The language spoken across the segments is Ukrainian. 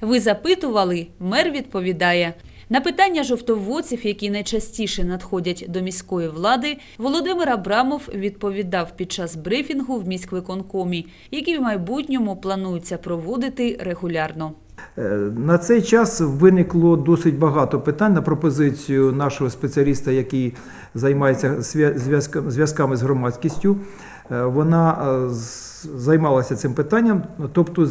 Ви запитували, мер відповідає. На питання жовтоводців, які найчастіше надходять до міської влади, Володимир Абрамов відповідав під час брифінгу в міськвиконкомі, який в майбутньому планується проводити регулярно. Е, На цей час виникло досить багато питань на пропозицію нашого спеціаліста, який займається зв'я- зв'язками з громадськістю. Е, Вона е, займалася цим питанням, тобто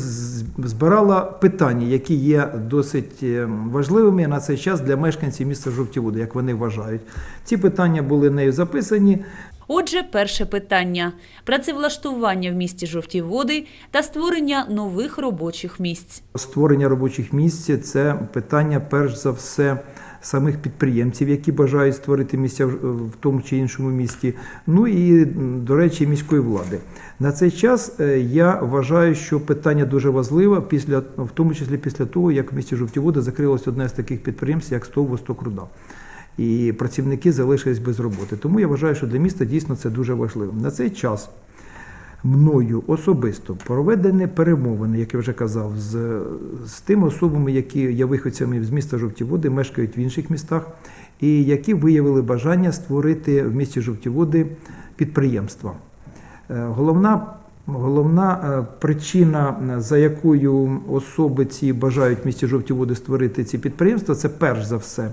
збирала питання, які є досить е, важливими на цей час для мешканців міста Жовті Води, як вони вважають. Ці питання були нею записані. Отже, перше питання: працевлаштування в місті жовті води та створення нових робочих місць. Створення робочих місць це питання, перш за все, самих підприємців, які бажають створити місця в тому чи іншому місті. Ну і, до речі, міської влади. На цей час е, я вважаю, що питання дуже важливе, після, в тому числі після того, як в місті Жовті Води закрилось одне з таких підприємств, як СТОВ «Восток Руда. І працівники залишились без роботи. Тому я вважаю, що для міста дійсно це дуже важливо. На цей час мною особисто проведені перемовини, як я вже казав, з, з тими особами, які є виходцями з міста Жовті Води, мешкають в інших містах, і які виявили бажання створити в місті Жовті Води підприємства. Е, Головна, головна е, причина, е, за якою особи ці бажають в місті Жовті Води створити ці підприємства, це перш за все.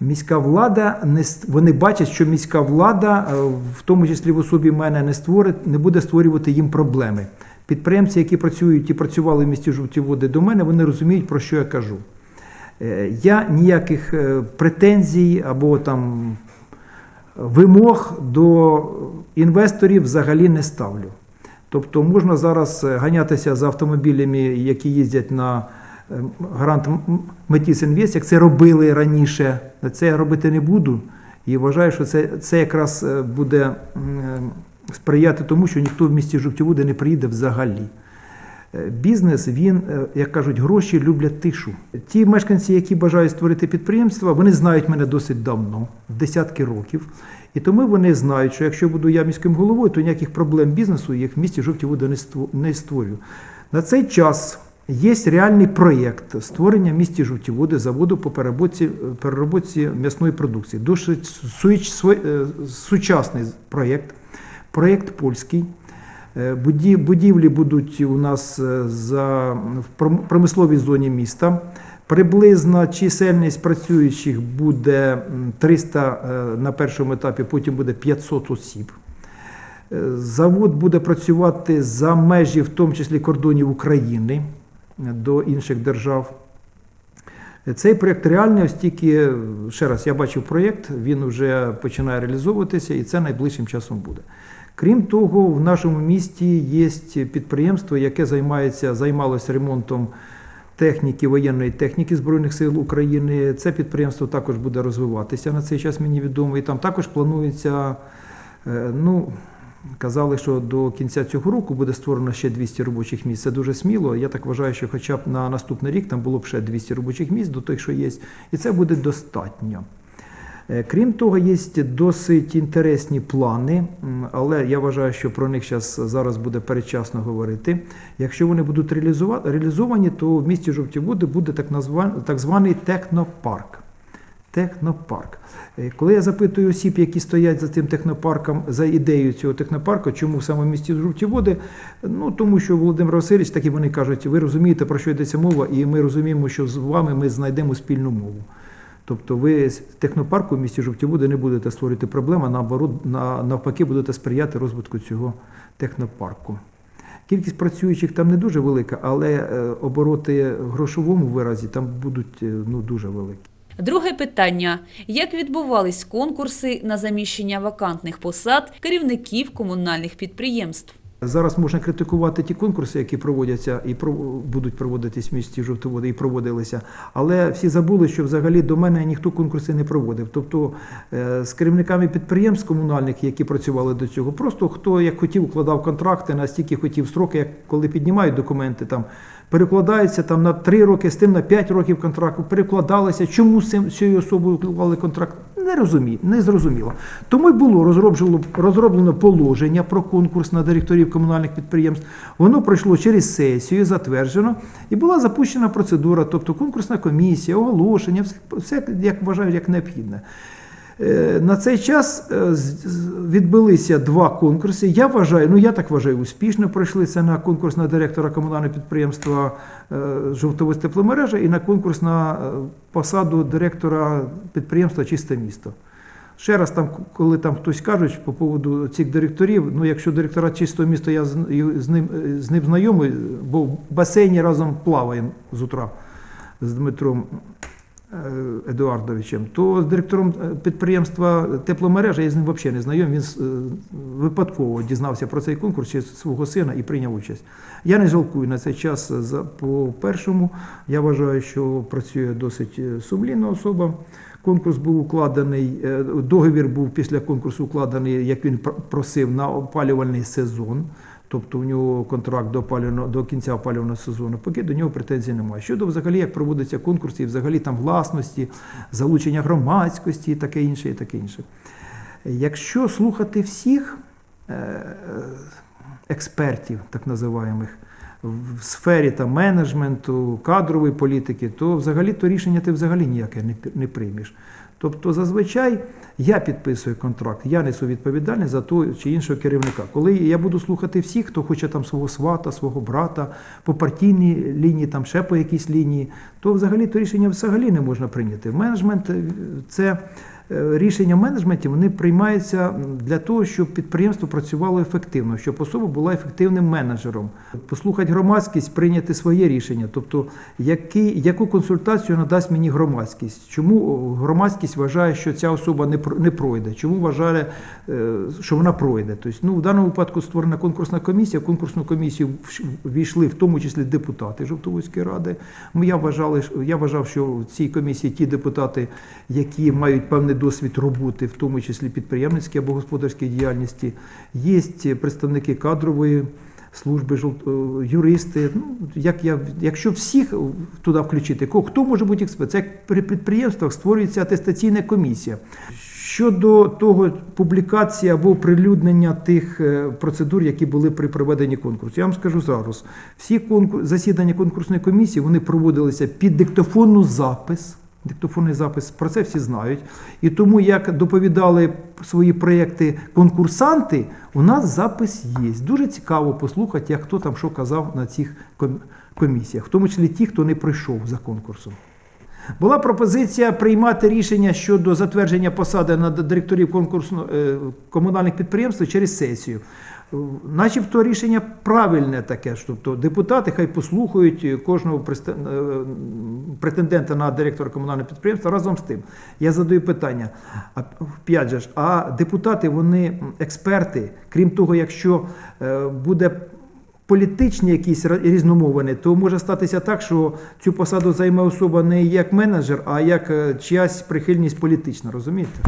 Міська влада не вони бачать, що міська влада, е, в тому числі в особі мене, не створить, не буде створювати їм проблеми. Підприємці, які працюють і працювали в місті Жовті Води до мене, вони розуміють, про що я кажу. Е, Я ніяких е, претензій або там вимог до інвесторів взагалі не ставлю. Тобто можна зараз ганятися за автомобілями, які їздять на грант Метіс Інвест, як це робили раніше. Це я робити не буду. І вважаю, що це, це якраз е, буде е, сприяти тому, що ніхто в місті Жовтівуди не приїде взагалі. Е, Бізнес, він, як кажуть, гроші люблять тишу. Ті мешканці, які бажають створити підприємства, вони знають мене досить давно, десятки років. І тому вони знають, що якщо буду я міським головою, то ніяких проблем бізнесу їх в місті жовті не ство- не створю. На цей час є реальний проєкт створення в місті жовті води заводу по переробці, переробці м'ясної продукції. Суч- е, сучасний проєкт, проєкт польський. Е, Будівлі будуть у нас е, за, в промисловій зоні міста. Приблизна чисельність працюючих буде 300 е, на першому етапі, потім буде 500 осіб. Завод буде працювати за межі, в тому числі кордонів України до інших держав. Цей проєкт реальний, е, ще раз, я бачив проєкт, він вже починає реалізовуватися, і це найближчим часом буде. Крім того, в нашому місті є підприємство, яке займається, займалося ремонтом техніки, воєнної техніки Збройних сил України. Це підприємство також буде розвиватися на цей час, мені відомо. І там також планується, е, ну, казали, що до кінця цього року буде створено ще 200 робочих місць. Це дуже сміло. Я так вважаю, що хоча б на наступний рік там було б ще 200 робочих місць до тих, що є. І це буде достатньо. Е, Крім того, є досить інтересні плани, але я вважаю, що про них щас, зараз буде передчасно говорити. Якщо вони будуть реалізовані, то в місті Жовті Води буде так званий технопарк. Технопарк. Е, Коли я запитую осіб, які стоять за цим технопарком, за ідеєю цього технопарку, чому в місті Жовті Води, ну тому що Володимир Васильович, так і вони кажуть, ви розумієте, про що йдеться мова, і ми розуміємо, що з вами ми знайдемо спільну мову. Тобто ви з технопарку в місті Жовті Води не будете створювати проблем, а наоборот, на- навпаки, будете сприяти розвитку цього технопарку. Кількість працюючих там не дуже велика, але е, обороти в грошовому виразі там будуть е, ну, дуже великі. Друге питання: як відбувались конкурси на заміщення вакантних посад керівників комунальних підприємств? Зараз можна критикувати ті конкурси, які проводяться і будуть проводитись в місті Жовтоводи і проводилися. Але всі забули, що взагалі до мене ніхто конкурси не проводив. Тобто е, з керівниками підприємств комунальних, які працювали до цього, просто хто як хотів, укладав контракти, настільки хотів строки, як коли піднімають документи, там перекладається там на 3 роки, з тим на 5 років контракту, перекладалися. Чому з цією особою уклали контракт? Не, розумі, не зрозуміло. Тому й було розроблено, розроблено положення про конкурс на директорів комунальних підприємств. Воно пройшло через сесію, затверджено, і була запущена процедура, тобто конкурсна комісія, оголошення, все, все як вважають, як необхідне. Е, На цей час е, відбулися два конкурси. Я вважаю, ну я так вважаю, успішно пройшли це на конкурс на директора комунального підприємства е, Жовтовиз тепломережа і на конкурс на посаду директора підприємства Чисте місто. Ще раз, там, коли там хтось кажуть по поводу цих директорів, ну якщо директора чистого міста, я з, ним, з ним знайомий, бо в басейні разом плаваємо з утра з Дмитром Едуардовичем, то з директором е, підприємства тепломережа я з ним взагалі не знайомий. Він е, випадково дізнався про цей конкурс через свого сина і прийняв участь. Я не жалкую на цей час по першому. Я вважаю, що працює досить е, сумлінна особа. Конкурс був укладений, е, договір був після конкурсу укладений, як він просив, на опалювальний сезон. Тобто у нього контракт до, опалювального- до кінця опалювального сезону, поки до нього претензій немає. Щодо взагалі, як проводиться конкурс і взагалі там власності, залучення громадськості і таке інше, і таке інше. Якщо слухати всіх е, експертів, так називаємих, в сфері там, менеджменту, кадрової політики, то взагалі то рішення ти взагалі ніяке не приймеш. Тобто, зазвичай я підписую контракт, я несу відповідальність за того чи іншого керівника. Коли я буду слухати всіх, хто хоче там свого свата, свого брата, по партійній лінії, там ще по якійсь лінії, то взагалі то рішення взагалі не можна прийняти. Менеджмент е, це рішення в менеджменті вони приймаються для того, щоб підприємство працювало ефективно, щоб особа була ефективним менеджером. Послухати громадськість, прийняти своє рішення, тобто який, яку консультацію надасть мені громадськість, чому громадськість вважає, що ця особа не пройде, чому вважає, е, що вона пройде. Тобто, ну, в даному випадку створена конкурсна комісія. В конкурсну комісію вш- війшли в тому числі депутати Жовтоводської ради. Я, вважали, я вважав, що в цій комісії ті депутати, які мають певний досвід роботи, в тому числі підприємницькій або господарській діяльності, є представники кадрової служби, е, юристи. Ну, як я, якщо всіх туди включити, хто може бути експерт? Це як при підприємствах створюється атестаційна комісія. Щодо того публікації або оприлюднення тих е, процедур, які були при проведенні конкурсу, я вам скажу зараз: всі конкур... засідання конкурсної комісії вони проводилися під диктофонну запис. Диктофонний запис про це всі знають. І тому, як доповідали свої проєкти конкурсанти, у нас запис є. Дуже цікаво послухати, як хто там що казав на цих комісіях, в тому числі ті, хто не прийшов за конкурсом. Була пропозиція приймати рішення щодо затвердження посади на директорів конкурсу е, комунальних підприємств через сесію. Начебто рішення правильне таке, тобто депутати хай послухають кожного е, претендента на директора комунального підприємства разом з тим. Я задаю питання: а п'ять же ж, а депутати вони експерти, крім того, якщо е, буде політичні якісь різномовини, то може статися так, що цю посаду займе особа не як менеджер, а як е, чиясь прихильність політична, розумієте?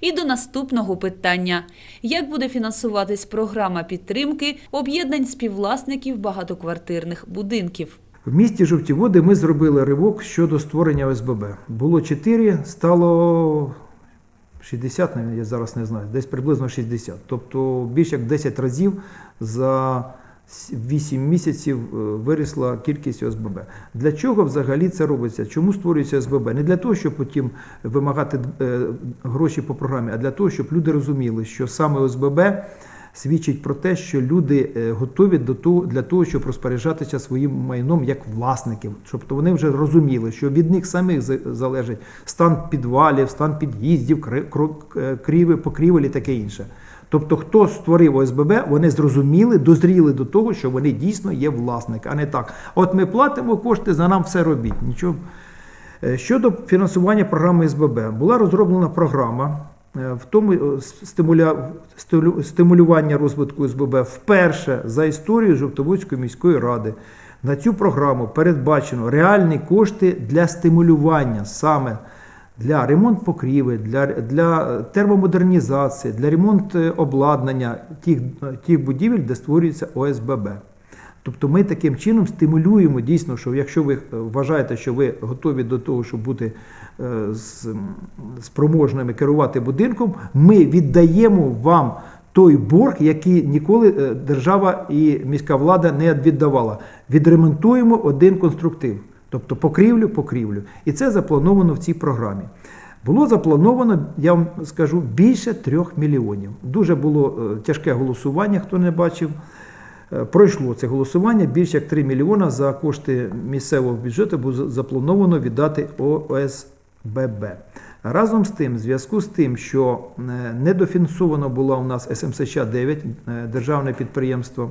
І до наступного питання: як буде фінансуватись програма підтримки об'єднань співвласників багатоквартирних будинків? В місті Жовті Води ми зробили ривок щодо створення ОСББ. Було 4, стало 60, я зараз не знаю, десь приблизно 60. Тобто більше як 10 разів за 8 місяців е, виросла кількість ОСББ. Для чого взагалі це робиться? Чому створюється ОСББ? Не для того, щоб потім вимагати е, гроші по програмі, а для того, щоб люди розуміли, що саме ОСББ свідчить про те, що люди е, готові до того, для того, щоб розпоряджатися своїм майном як власників. Тобто вони вже розуміли, що від них самих залежить стан підвалів, стан під'їздів, покрівель і таке інше. Тобто, хто створив ОСББ, вони зрозуміли, дозріли до того, що вони дійсно є власники, а не так. От ми платимо кошти, за нам все робіть. Нічого. Е, Щодо фінансування програми СББ, була розроблена програма е, в тому е, стимулювання розвитку СББ вперше за історію Жовтоводської міської ради. На цю програму передбачено реальні кошти для стимулювання саме для ремонт покрівель, для, для термомодернізації, для ремонту обладнання тих, тих будівель, де створюється ОСББ. Тобто ми таким чином стимулюємо дійсно, що якщо ви е, вважаєте, що ви готові до того, щоб бути е, спроможними керувати будинком, ми віддаємо вам той борг, який ніколи е, держава і міська влада не віддавала. Відремонтуємо один конструктив, тобто покрівлю, покрівлю. І це заплановано в цій програмі. Було заплановано, я вам скажу, більше трьох мільйонів. Дуже було е, тяжке голосування, хто не бачив. Е, Пройшло це голосування більше як 3 мільйона за кошти місцевого бюджету було заплановано віддати ОСББ. Разом з тим, в зв'язку з тим, що е, недофінансовано була у нас СМСЧ 9 е, державне підприємство.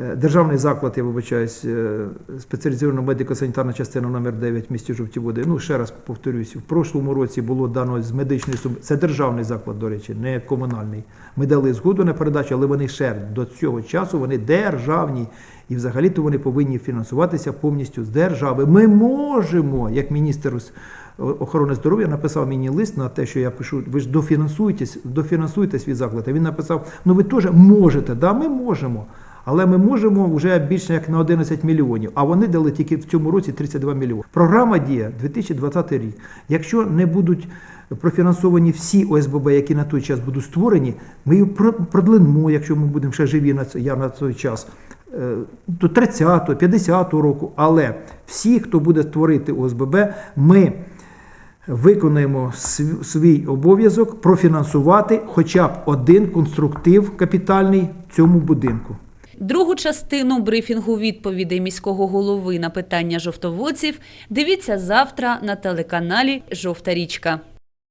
Е, Державний заклад, я вибачаюсь, е, спеціалізована медико-санітарна частина номер 9 в місті Жовті Води. Ну, ще раз повторюсь, в прошлому році було дано з медичної суб... Це державний заклад, до речі, не комунальний. Ми дали згоду на передачу, але вони ще до цього часу вони державні. І взагалі-то вони повинні фінансуватися повністю з держави. Ми можемо, як міністр охорони здоров'я написав мені лист на те, що я пишу, ви ж дофінансуєтесь, дофінансуєте свій заклад. А він написав: ну ви теж можете, да, ми можемо. Але ми можемо вже більше як на 11 мільйонів, а вони дали тільки в цьому році 32 мільйони. Програма діє 2020 рік. Якщо не будуть профінансовані всі ОСББ, які на той час будуть створені, ми її про- продлинимо, якщо ми будемо ще живі на я на той час. е, До 30-го, 50-го року, але всі, хто буде створити ОСББ, ми виконаємо свій обов'язок профінансувати хоча б один конструктив капітальний цьому будинку. Другу частину брифінгу відповідей міського голови на питання жовтоводців дивіться завтра на телеканалі Жовта річка.